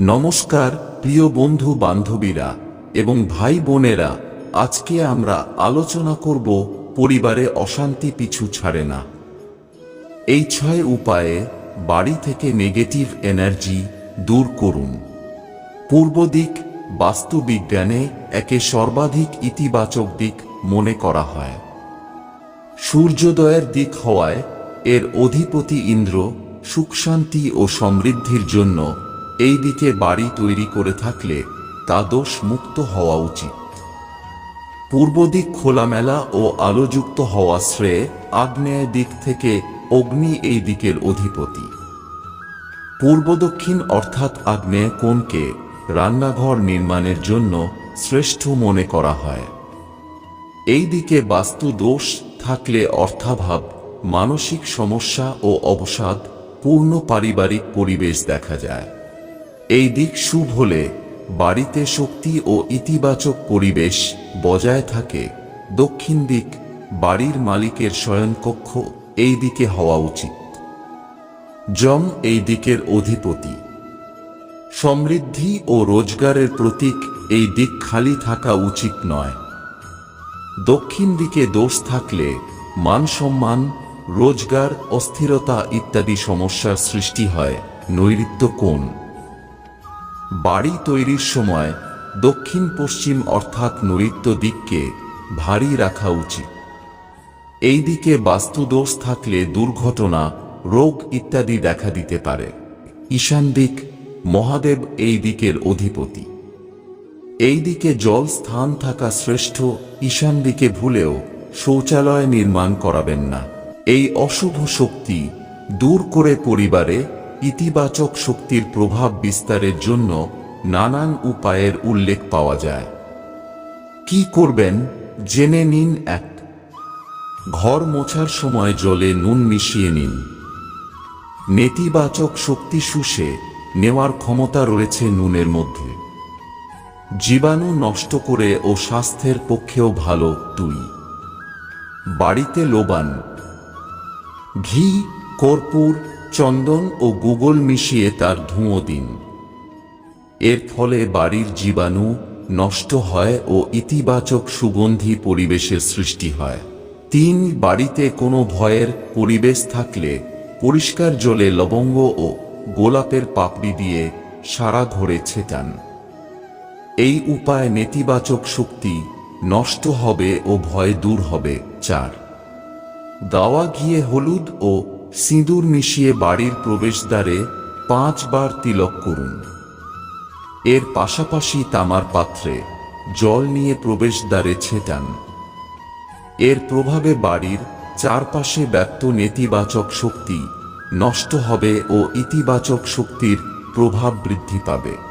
নমস্কার, প্রিয় বন্ধু বান্ধবীরা এবং ভাই বোনেরা, আজকে আমরা আলোচনা করব পরিবারে অশান্তি পিছু ছাড়ে না। এই ছয় উপায়ে বাড়ি থেকে নেগেটিভ এনার্জি দূর করুন। পূর্ব দিক বাস্তুবিজ্ঞানে একে সর্বাধিক ইতিবাচক দিক মনে করা হয়। সূর্যোদয়ের দিক হওয়ায় এর অধিপতি ইন্দ্র সুখ শান্তি ও সমৃদ্ধির জন্য এই দিকে বাড়ি তৈরি করে থাকলে তা দোষ মুক্ত হওয়া উচিত। পূর্ব দিক খোলামেলা ও আলোযুক্ত হওয়া শ্রেয় আগ্নেয় দিক থেকে অগ্নি এই দিকের অধিপতি। পূর্ব দক্ষিণ অর্থাৎ আগ্নেয় কোণকে রান্নাঘর নির্মাণের জন্য শ্রেষ্ঠ মনে করা হয়। এই দিকে বাস্তু দোষ থাকলে অর্থাভাব, মানসিক সমস্যা ও অবসাদ, পূর্ণ পারিবারিক পরিবেশ দেখা যায়। এই দিক শুভ হলে বাড়িতে শক্তি ও ইতিবাচক পরিবেশ বজায় থাকে। দক্ষিণ দিক বাড়ির মালিকের শয়নকক্ষ এই দিকে হওয়া উচিত। জম এই দিকের অধিপতি। সমৃদ্ধি ও রোজগারের প্রতীক এই দিক খালি থাকা উচিত নয়। দক্ষিণ দিকে দোষ থাকলে মান সম্মান, রোজগার, অস্থিরতা ইত্যাদি সমস্যার সৃষ্টি হয় নৈরিত্য কোণ। বাড়ি তৈরির সময় দক্ষিণ পশ্চিম অর্থাৎ নৈরিত্য দিককে ভারী রাখা উচিত। এই দিকে বাস্তুদোষ থাকলে দুর্ঘটনা, রোগ ইত্যাদি দেখা দিতে পারে। ঈশান দিক, মহাদেব এই দিকের অধিপতি। এই দিকে জল স্থান থাকা শ্রেষ্ঠ, ঈশান দিকে ভুলেও শৌচালয় নির্মাণ করাবেন না। এই অশুভ শক্তি দূর করে পরিবারে ইতিবাচক শক্তির প্রভাব বিস্তারের জন্য নানান উপায়ের উল্লেখ পাওয়া যায়। কি করবেন? জেনে নিন এক। ঘর মোছার সময় জলে নুন মিশিয়ে নিন। নেতিবাচক শক্তি শুষে নেওয়ার ক্ষমতা রয়েছে নুনের মধ্যে। জীবাণু নষ্ট করে ও স্বাস্থ্যের পক্ষেও ভালো তুই। বাড়িতে লোবান। ঘি, কর্পূর চন্দন ও গুগল মিশিয়ে তার ধুঁয়ো দিন। এর ফলে বাড়ির জীবাণু নষ্ট হয় ও ইতিবাচক সুগন্ধি পরিবেশের সৃষ্টি হয়। তিন, বাড়িতে কোনো ভয়ের পরিবেশ থাকলে পরিষ্কার জলে লবঙ্গ ও গোলাপের পাপড়ি দিয়ে সারা ঘরে ছেটান। এই উপায় নেতিবাচক শক্তি নষ্ট হবে ও ভয় দূর হবে। চার, দাওয়া গিয়ে হলুদ ও সিঁদুর মিশিয়ে বাড়ির প্রবেশদ্বারে পাঁচবার তিলক করুন। এর পাশাপাশি তামার পাত্রে জল নিয়ে প্রবেশদ্বারে ছেটান। এর প্রভাবে বাড়ির চারপাশে ব্যক্ত নেতিবাচক শক্তি নষ্ট হবে ও ইতিবাচক শক্তির প্রভাব বৃদ্ধি পাবে।